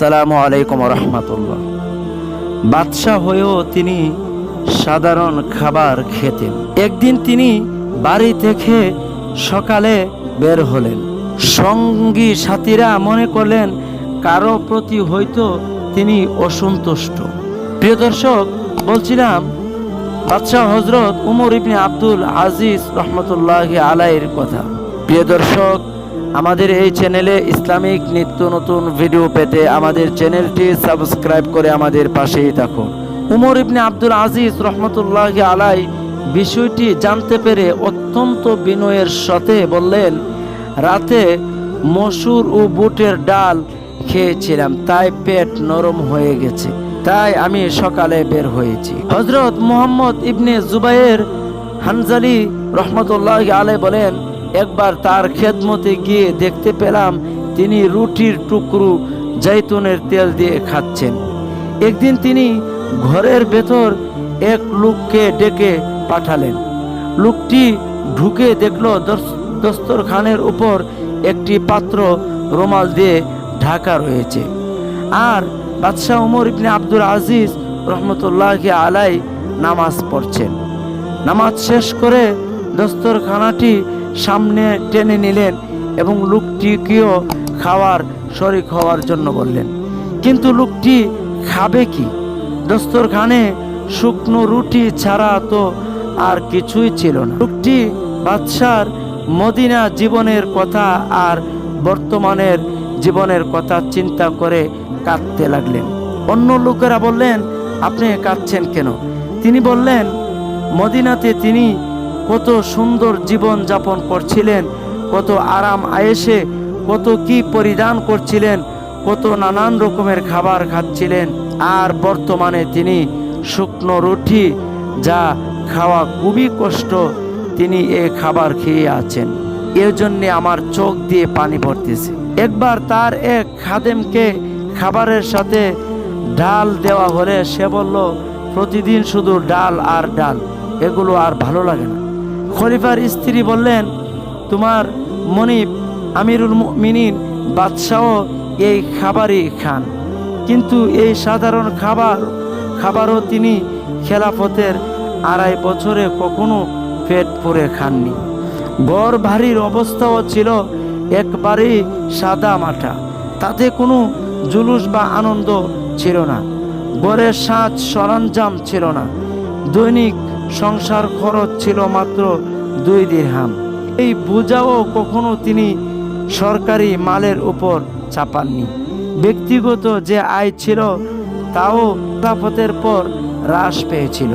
আসসালামু আলাইকুম রহমতুল্লাহ। বাদশাহ হয়েও তিনি সাধারণ খাবার খেতেন। একদিন তিনি বাড়ি থেকে সকালে বের হলেন। সঙ্গী সাথীরা মনে করলেন, কারও প্রতি হয়তো তিনি অসন্তুষ্ট। প্রিয় দর্শক, বলছিলাম, বাদশাহ হজরত উমর ইবনে আব্দুল আজিজ রহমতুল্লাহ আলাইয়ের কথা। প্রিয় দর্শক আমাদের এই চ্যানেলে ইসলামিক নিত্য নতুন ভিডিও পেতে আমাদের চ্যানেলটি সাবস্ক্রাইব করে আমাদের পাশেই থাকুন। উমর ইবনে আব্দুল আজিজ রহমতুল্লাহ আলাই বিষয়টি জানতে পেরে অত্যন্ত বিনয়ের সাথে বললেন, রাতে মসুর ও বুটের ডাল খেয়েছিলাম, তাই পেট নরম হয়ে গেছে, তাই আমি সকালে বের হয়েছি। হজরত মোহাম্মদ ইবনে জুবাইয়ের হানজালি রহমতুল্লাহ আলাই বলেন একবার তার খেদমতে গিয়ে দেখতে পেলাম তিনি রুটির টুকরো জৈতুনের তেল দিয়ে খাচ্ছেন। একদিন তিনি ঘরের ভেতর এক লোককে ডেকে পাঠালেন। লোকটি ঢুকে দেখল দস- দস্তরখানের উপর একটি পাত্র রুমাল দিয়ে ঢাকা রয়েছে। আর বাদশাহ উমর ইবনে আব্দুল আজিজ রহমতুল্লাহ আলাই নামাজ পড়ছেন। নামাজ শেষ করে দস্তরখানাটি সামনে টেনে নিলেন এবং লোকটিকেও খাওয়ার শরিক হওয়ার জন্য বললেন, কিন্তু লোকটি খাবে কি? দস্তরখানে শুকনো রুটি ছাড়া তো আর কিছুই ছিল না। লোকটি বাদশার মদিনা জীবনের কথা আর বর্তমানের জীবনের কথা চিন্তা করে কাঁদতে লাগলেন। অন্য লোকেরা বললেন, আপনি কাঁদছেন কেন? তিনি বললেন, মদিনাতে তিনি কত সুন্দর জীবন যাপন করছিলেন, কত আরাম আয়েসে, কত কি পরিধান করছিলেন, কত নানান রকমের খাবার খাচ্ছিলেন। আর বর্তমানে তিনি শুকনো রুটি যা খাওয়া খুবই কষ্ট, তিনি এ খাবার খেয়ে আছেন। এর জন্যে আমার চোখ দিয়ে পানি পড়তেছে। একবার তার এক খাদেমকে খাবারের সাথে ডাল দেওয়া হলে সে বলল, প্রতিদিন শুধু ডাল আর ডাল, এগুলো আর ভালো লাগে না। খলিফার স্ত্রী বললেন, তোমার মনিব আমিরুল মিনিন বাদশাহ এই খাবারই খান। কিন্তু এই সাধারণ খাবার, খাবারও তিনি খেলাফতের আড়াই বছরে কখনো পেট ভরে খাননি। গড় ভারীর অবস্থাও ছিল একবারেই সাদা মাটা। তাতে কোনো জুলুস বা আনন্দ ছিল না। গড়ের সাজ সরঞ্জাম ছিল না। দৈনিক সংসার খরচ ছিল মাত্র দুই দিরহাম। এই বোঝাও কখনো তিনি সরকারি মালের উপর চাপাননি। ব্যক্তিগত যে আয় ছিল, তাও খেলাফতের পর হ্রাস পেয়েছিল।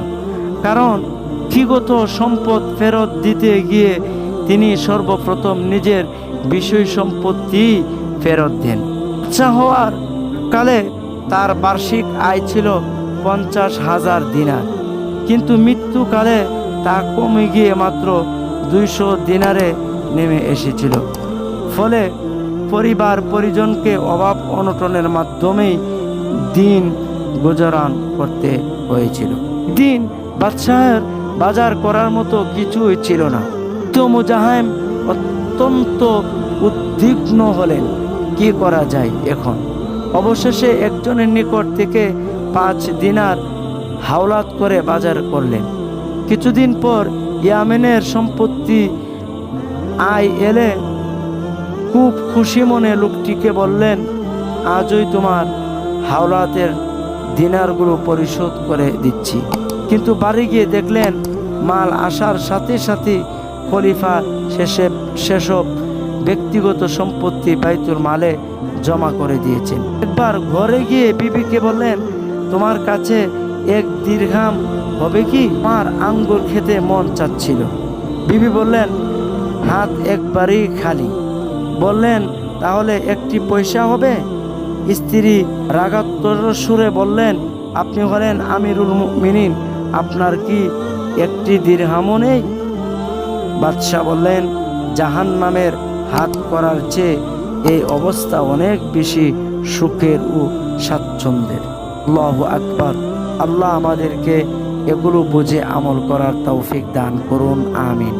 কারণ ব্যক্তিগত সম্পদ ফেরত দিতে গিয়ে তিনি সর্বপ্রথম নিজের বিষয় সম্পত্তি ফেরত দেন। আচ্ছা হওয়ার কালে তার বার্ষিক আয় ছিল পঞ্চাশ হাজার দিনার। কিন্তু মৃত্যুকালে তা কমে গিয়ে মাত্র দুইশো দিনারে নেমে এসেছিল। ফলে পরিবার পরিজনকে অভাব অনটনের মাধ্যমেই দিন গুজরান করতে হয়েছিল। দিন বাদশাহের বাজার করার মতো কিছুই ছিল না। তো মুজাহিম অত্যন্ত উদ্বিগ্ন হলেন, কি করা যায় এখন? অবশেষে একজনের নিকট থেকে পাঁচ দিনার হাওলাত করে বাজার করলেন। কিছুদিন পর ইয়ামেনের সম্পত্তি আয় এলে খুব খুশি মনে লোকটিকে বললেন, আজই তোমার হাওলাতের দিনারগুলো পরিশোধ করে দিচ্ছি। কিন্তু বাড়ি গিয়ে দেখলেন, মাল আসার সাথে সাথে খলিফা শেষে সেসব ব্যক্তিগত সম্পত্তি বাইতুল মালে জমা করে দিয়েছেন। একবার ঘরে গিয়ে বিবিকে বললেন, তোমার কাছে এক দীর্ঘাম হবে কি? আমার আঙ্গুর খেতে মন চাচ্ছিল। বিবি বললেন, হাত একবারই খালি। বললেন, তাহলে একটি পয়সা হবে? স্ত্রী রাগাত্তর সুরে বললেন, আপনি হলেন আমিরুল মিনিন আপনার কি একটি দীর্ঘামও নেই? বাদশাহ বললেন জাহান নামের হাত করার চেয়ে এই অবস্থা অনেক বেশি সুখের ও স্বাচ্ছন্দ্যের। আল্লাহ আকবার। আল্লাহ আমাদেরকে এগুলো বুঝে আমল করার তৌফিক দান করুন আমিন।